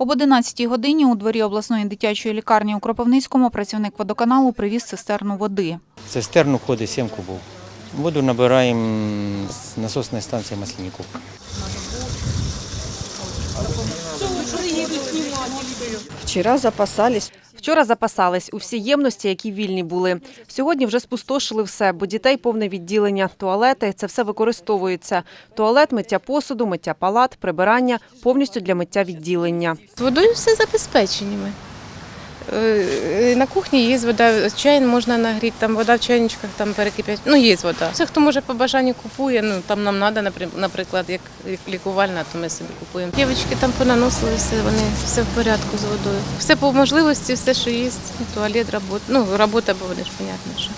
Об 11 годині у дворі обласної дитячої лікарні у Кропивницькому працівник водоканалу привіз цистерну води. В цистерну входить 7 кубов. Воду набираємо з насосної станції Масленіковка. Вчора запасались. Вчора запасались у всі ємності, які вільні були. Сьогодні вже спустошили все, бо дітей повне відділення, туалети це все використовується. Туалет, миття посуду, миття палат, прибирання повністю для миття відділення. З водою все забезпечені ми. Е, На кухні є вода, чай можна нагріти, там вода в чайничках там перекипять. Ну, є вода. Все, хто може по бажанню купує, ну там нам треба, наприклад, як лікувальна, то ми собі купуємо. Дівчатки там понаносили все, вони все в порядку з водою. Все по можливості, все, що є, туалет, робота. Ну, робота, бо вони ж понятно, що.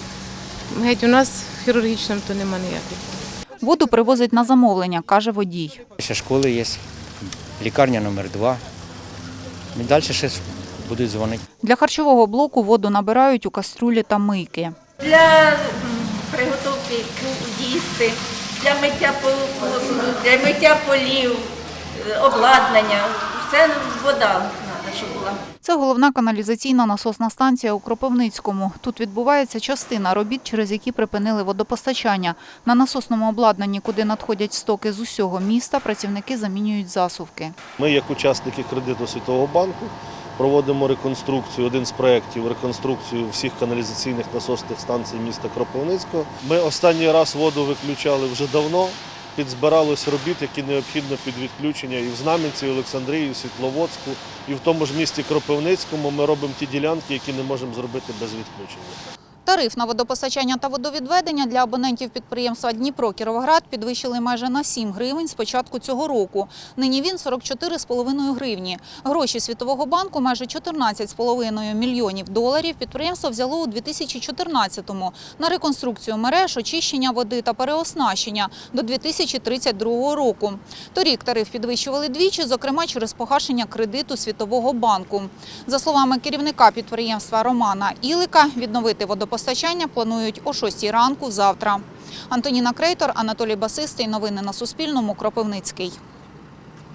Геть у нас в хірургічному то нема ніяких. Воду привозить на замовлення, каже водій. Ще школи є, лікарня номер 2 далі ще будуть дзвонити. Для харчового блоку воду набирають у каструлі та мийки. для приготовки їсти, для миття посуду, для миття полів, е, обладнання. Все вода. Це головна каналізаційна насосна станція у Кропивницькому. Тут відбувається частина робіт, через які припинили водопостачання. На насосному обладнанні, куди надходять стоки з усього міста, працівники замінюють засувки. Ми, як учасники кредиту Світового банку, проводимо реконструкцію, один з проєктів реконструкцію всіх каналізаційних насосних станцій міста Кропивницького. Ми останній раз воду виключали вже давно. Підзбиралось робіт, які необхідно під відключення і в Знам'янці, і в Олександрії, і в Світловодську, і в тому ж місті Кропивницькому ми робимо ті ділянки, які не можемо зробити без відключення. Тариф на водопостачання та водовідведення для абонентів підприємства Дніпро Кіровоград підвищили майже на 7 гривень з початку цього року. Нині він 44,5 гривні. Гроші Світового банку майже 14,5 мільйонів доларів підприємство взяло у 2014-му на реконструкцію мереж, очищення води та переоснащення до 2032 року. Торік тариф підвищували двічі, зокрема через погашення кредиту Світового банку. За словами керівника підприємства Романа Ілика, відновити водопостачання планують о 6 ранку завтра. Антоніна Крейтор, Анатолій Басистий. Новини на Суспільному. Кропивницький.